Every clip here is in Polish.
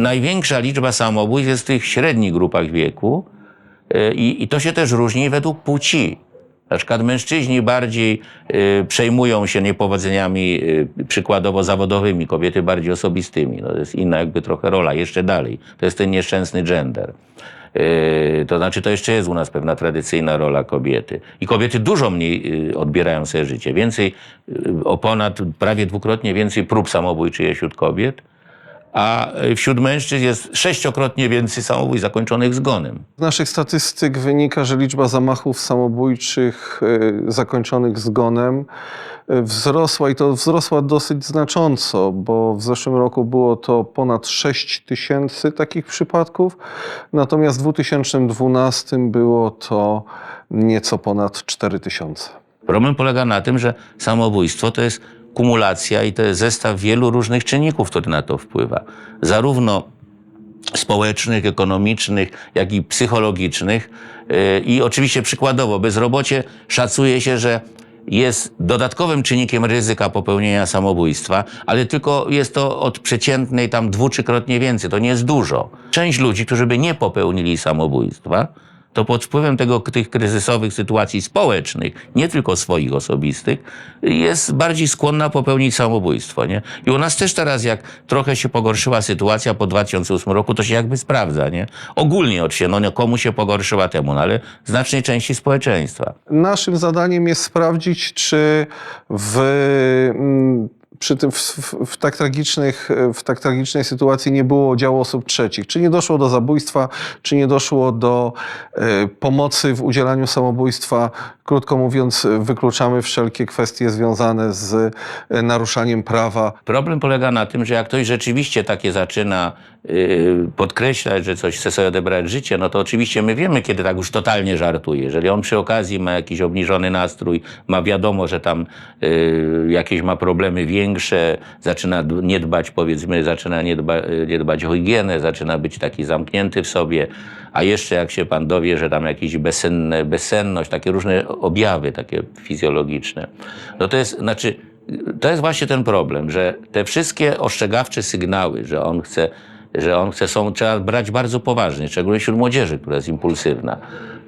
największa liczba samobójstw jest w tych średnich grupach wieku y, i, i to się też różni według płci. Na przykład mężczyźni bardziej y, przejmują się niepowodzeniami y, przykładowo zawodowymi, kobiety bardziej osobistymi. No, to jest inna jakby trochę rola, jeszcze dalej. To jest ten nieszczęsny gender. Y, to znaczy, to jeszcze jest u nas pewna tradycyjna rola kobiety. I kobiety dużo mniej y, odbierają sobie życie. Więcej, y, o ponad, prawie dwukrotnie więcej prób samobójczych wśród kobiet, a y, wśród mężczyzn jest sześciokrotnie więcej samobójstw zakończonych zgonem. Z naszych statystyk wynika, że liczba zamachów samobójczych y, zakończonych zgonem y, wzrosła i to wzrosła dosyć znacząco, bo w zeszłym roku było to ponad 6 tysięcy takich przypadków, natomiast w 2012 było to nieco ponad 4 tysiące. Problem polega na tym, że samobójstwo to jest kumulacja i to jest zestaw wielu różnych czynników, który na to wpływa. Zarówno społecznych, ekonomicznych, jak i psychologicznych. Yy, I oczywiście przykładowo, bezrobocie szacuje się, że jest dodatkowym czynnikiem ryzyka popełnienia samobójstwa, ale tylko jest to od przeciętnej tam dwu, trzykrotnie więcej. To nie jest dużo. Część ludzi, którzy by nie popełnili samobójstwa, to pod wpływem tego, tych kryzysowych sytuacji społecznych, nie tylko swoich osobistych, jest bardziej skłonna popełnić samobójstwo. Nie? I u nas też teraz, jak trochę się pogorszyła sytuacja po 2008 roku, to się jakby sprawdza. Nie? Ogólnie od się, no komu się pogorszyła temu, no, ale znacznej części społeczeństwa. Naszym zadaniem jest sprawdzić, czy w, mm, przy tym, w, w, w, tak tragicznych, w tak tragicznej sytuacji nie było udziału osób trzecich. Czy nie doszło do zabójstwa, czy nie doszło do e, pomocy w udzielaniu samobójstwa. Krótko mówiąc, wykluczamy wszelkie kwestie związane z e, naruszaniem prawa. Problem polega na tym, że jak ktoś rzeczywiście takie zaczyna yy, podkreślać, że coś chce sobie odebrać życie, no to oczywiście my wiemy, kiedy tak już totalnie żartuje. Jeżeli on przy okazji ma jakiś obniżony nastrój, ma wiadomo, że tam yy, jakieś ma problemy większe, zaczyna d- nie dbać, powiedzmy, zaczyna nie, dba, nie dbać o higienę, zaczyna być taki zamknięty w sobie, a jeszcze jak się pan dowie, że tam jakieś bezsenne, bezsenność, takie różne objawy takie fizjologiczne, no to jest, znaczy, to jest właśnie ten problem, że te wszystkie ostrzegawcze sygnały, że on chce, że on chce, są, trzeba brać bardzo poważnie, szczególnie wśród młodzieży, która jest impulsywna.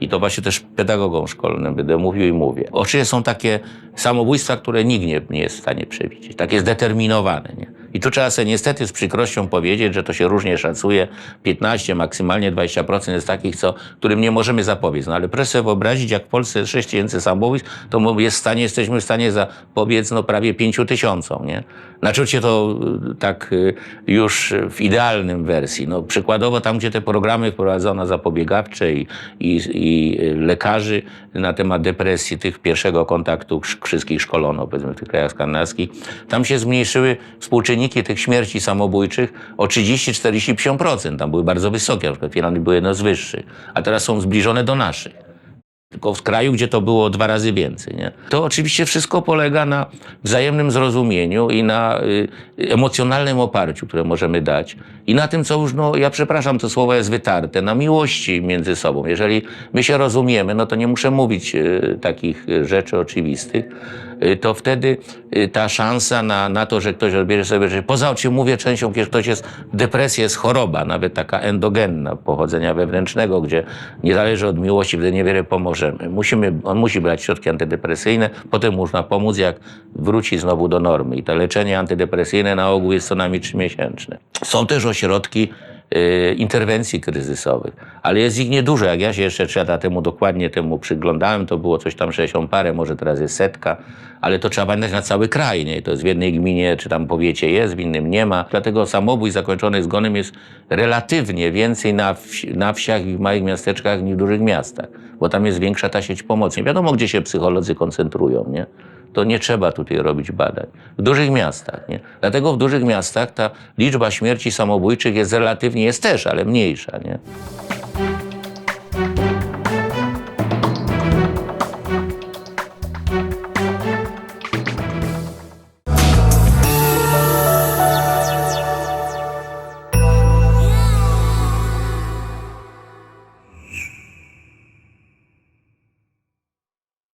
I to właśnie też pedagogom szkolnym będę mówił i mówię. Oczywiście są takie samobójstwa, które nikt nie, nie jest w stanie przewidzieć. Takie zdeterminowane. Nie? I tu trzeba sobie niestety z przykrością powiedzieć, że to się różnie szacuje. 15, maksymalnie 20% jest takich, co, którym nie możemy zapobiec. No ale proszę sobie wyobrazić, jak w Polsce jest 6 tysięcy samobójstw, to jest w stanie, jesteśmy w stanie zapobiec no, prawie 5 tysiącom. Nie? Znaczy się to y, tak y, już w idealnym wersji. No, przykładowo tam, gdzie te programy wprowadzono zapobiegawcze i, i, i y, lekarzy na temat depresji, tych pierwszego kontaktu sz- wszystkich szkolono, powiedzmy w tych krajach skandynawskich, tam się zmniejszyły współczynniki tych śmierci samobójczych o 30, 40, 50%. Tam były bardzo wysokie, na przykład Finlandii były jedno z wyższych, a teraz są zbliżone do naszych tylko w kraju, gdzie to było dwa razy więcej. Nie? To oczywiście wszystko polega na wzajemnym zrozumieniu i na y, emocjonalnym oparciu, które możemy dać. I na tym, co już, no ja przepraszam, to słowo jest wytarte, na miłości między sobą. Jeżeli my się rozumiemy, no to nie muszę mówić y, takich y, rzeczy oczywistych, y, to wtedy y, ta szansa na, na to, że ktoś odbierze sobie życie, poza oczywiście mówię częścią, kiedy ktoś jest, depresja jest choroba, nawet taka endogenna, pochodzenia wewnętrznego, gdzie nie zależy od miłości, wtedy niewiele Musimy, on musi brać środki antydepresyjne, potem można pomóc, jak wróci znowu do normy. I to leczenie antydepresyjne na ogół jest co najmniej trzymiesięczne. Są też ośrodki interwencji kryzysowych, ale jest ich niedużo. Jak ja się jeszcze trzy lata temu dokładnie temu przyglądałem, to było coś tam 60 parę, może teraz jest setka, ale to trzeba pamiętać na cały kraj. Nie? To jest w jednej gminie czy tam powiecie jest, w innym nie ma. Dlatego samobójstw zakończonych zgonem jest relatywnie więcej na, wsi, na wsiach i w małych miasteczkach niż w dużych miastach, bo tam jest większa ta sieć pomocy. Nie wiadomo, gdzie się psycholodzy koncentrują. Nie? To nie trzeba tutaj robić badań. W dużych miastach, nie? Dlatego w dużych miastach ta liczba śmierci samobójczych jest relatywnie, jest też, ale mniejsza, nie?